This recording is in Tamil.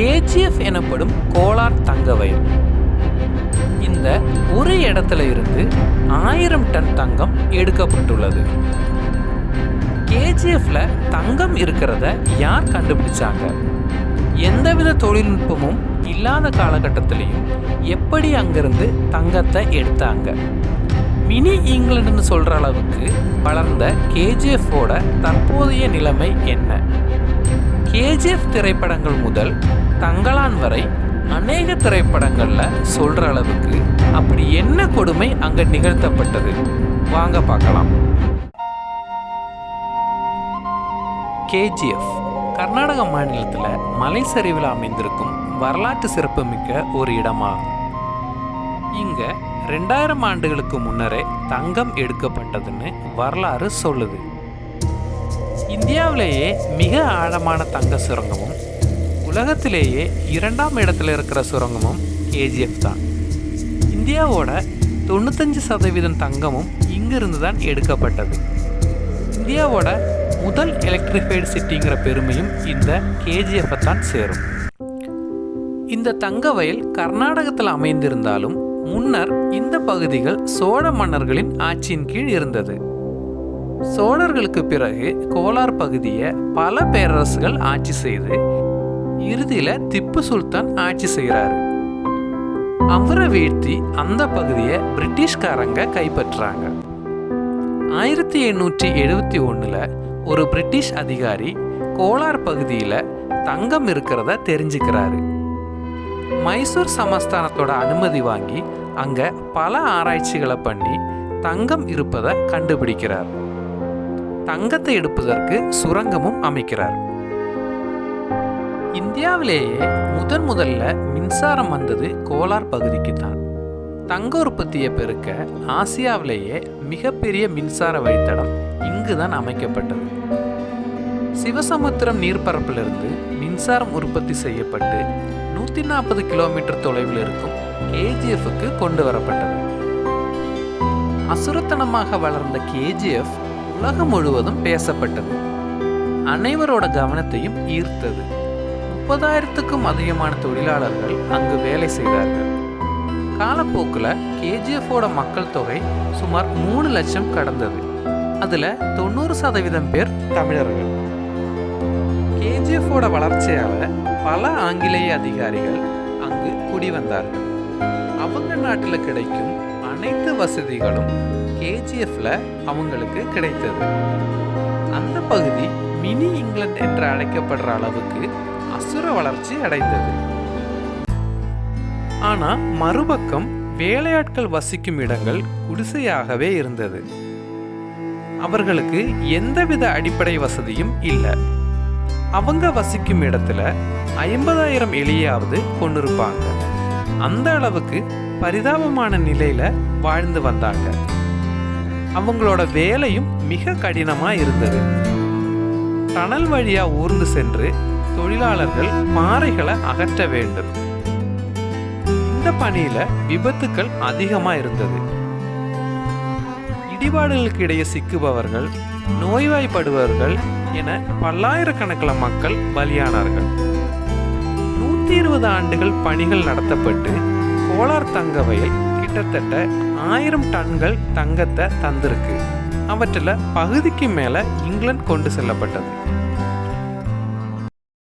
கேஜிஎஃப் எனப்படும் கோலார் தங்க வயல் இந்த ஒரு இடத்துல இருந்து ஆயிரம் டன் தங்கம் எடுக்கப்பட்டுள்ளது. கேஜிஎஃப்ல தங்கம் இருக்கிறத யார் கண்டுபிடிச்சாங்க? எந்தவித தொழில்நுட்பமும் இல்லாத காலகட்டத்திலையும் எப்படி அங்கிருந்து தங்கத்தை எடுத்தாங்க? மினி இங்கிலாந்துன்னு சொல்ற அளவுக்கு வளர்ந்த கேஜிஎஃபோட தற்போதைய நிலைமை என்ன? கேஜிஎஃப் திரைப்படங்கள் முதல் தங்கலான் வரை அநேக திரைப்படங்களில் சொல்ற அளவுக்கு அப்படி என்ன கொடுமை அங்க நிகழ்த்தப்பட்டது? வாங்க பார்க்கலாம். கேஜிஎஃப் கர்நாடக மாநிலத்தில் மலை சரிவில் அமைந்திருக்கும் வரலாற்று சிறப்புமிக்க ஒரு இடமாகும் இங்க ரெண்டாயிரம் ஆண்டுகளுக்கு முன்னரே தங்கம் எடுக்கப்பட்டதுன்னு வரலாறு சொல்லுது. இந்தியாவிலேயே மிக ஆழமான தங்க சுரங்கமும் உலகத்திலேயே இரண்டாம் இடத்துல இருக்கிற சுரங்கமும் கேஜிஎஃப் தான். இந்தியாவோட தொண்ணூத்தஞ்சு சதவீதம் தங்கமும் இங்கிருந்து தான் எடுக்கப்பட்டது. இந்தியாவோட முதல் எலக்ட்ரிஃபைடு சிட்டிங்கிற பெருமையும் இந்த கேஜிஎஃப் தான் சேரும். இந்த தங்க வயல் கர்நாடகத்தில் அமைந்திருந்தாலும் முன்னர் இந்த பகுதிகள் சோழ மன்னர்களின் ஆட்சியின் கீழ் இருந்தது. சோழர்களுக்கு பிறகு கோலார் பகுதியை பல பேரரசுகள் ஆட்சி செய்து இறுதியில் திப்பு சுல்தான் ஆட்சி செய்கிறாரு அவரை வீழ்த்தி அந்த பகுதியை பிரிட்டிஷ்காரங்க கைப்பற்றாங்க. ஆயிரத்தி எண்ணூற்றி எழுபத்தி ஒன்றில் ஒரு பிரிட்டிஷ் அதிகாரி கோலார் பகுதியில் தங்கம் இருக்கிறத தெரிஞ்சுக்கிறாரு. மைசூர் சமஸ்தானத்தோட அனுமதி வாங்கி அங்கே பல ஆராய்ச்சிகளை பண்ணி தங்கம் இருப்பதை கண்டுபிடிக்கிறார். தங்கத்தை எடுப்பதற்கு சுரங்கமும் அமைக்கிறார். இந்தியாவிலேயே முதன் முதல்ல மின்சாரம் வந்தது கோலார் பகுதிக்கு தான். தங்க உற்பத்தியை பெருக்க ஆசியாவிலேயே மிகப்பெரிய மின்சார வழித்தடம் இங்கு தான் அமைக்கப்பட்டது. சிவசமுத்திரம் நீர்ப்பரப்பிலிருந்து மின்சாரம் உற்பத்தி செய்யப்பட்டு நூற்றி நாற்பது கிலோமீட்டர் தொலைவில் இருக்கும் கேஜிஎஃப்க்கு கொண்டு வரப்பட்டது. அசுரத்தனமாக வளர்ந்த கேஜிஎஃப் உலகம் முழுவதும் பேசப்பட்டது. அனைவரோட கவனத்தையும் ஈர்த்தது. முப்பதாயிரத்துக்கும் அதிகமான தொழிலாளர்கள் அங்கு வேலை செய்தார்கள். காலப்போக்கில் கேஜிஎஃபோட மக்கள் தொகை சுமார் மூணு லட்சம் கடந்தது. அதில் தொண்ணூறு சதவீதம் பேர் தமிழர்கள். கேஜிஎஃபோட வளர்ச்சியால் பல ஆங்கிலேய அதிகாரிகள் அங்கு குடிவந்தார்கள். அவங்க நாட்டில் கிடைக்கும் அனைத்து வசதிகளும் கேஜிஎஃப்ல அவங்களுக்கு கிடைத்தது. அந்த பகுதி மினி இங்கிலாந்து என்று அழைக்கப்படுற அளவுக்கு அசுர வளர்ச்சி அடைந்தது. ஆனா மறுபக்கம் வேலையாட்கள் வசிக்கும் இடங்கள் குடிசையாகவே இருந்தது. அவர்களுக்கு எந்தவித அடிப்படை வசதியும் இல்லை. அவங்க வசிக்கும் இடத்துல ஐம்பதாயிரம் எலியாவது கொண்டிருப்பாங்க. அந்த அளவுக்கு பரிதாபமான நிலையில வாழ்ந்து வந்தாங்க. அவங்களோட வேலையும் மிக கடினமா இருந்தது. டனல் வழியா ஊர்ந்து சென்று தொழிலாளர்கள் பாறைகளை அகற்ற வேண்டும். இந்த பணியில விபத்துக்கள் அதிகமா இருந்தது. இடிபாடுகளுக்கு இடையே சிக்குபவர்கள் நோய்வாய்ப்படுபவர்கள் என பல்லாயிரக்கணக்கில் மக்கள் பலியானார்கள். நூற்றி இருபது ஆண்டுகள் பணிகள் நடத்தப்பட்டு கோலார் தங்க வயல் கிட்டத்தட்ட ஆயிரம் டன்கள் தங்கத்தை தந்திருக்கு. அவற்றில் பகுதிக்கு மேலே இங்கிலாந்து கொண்டு செல்லப்பட்டது.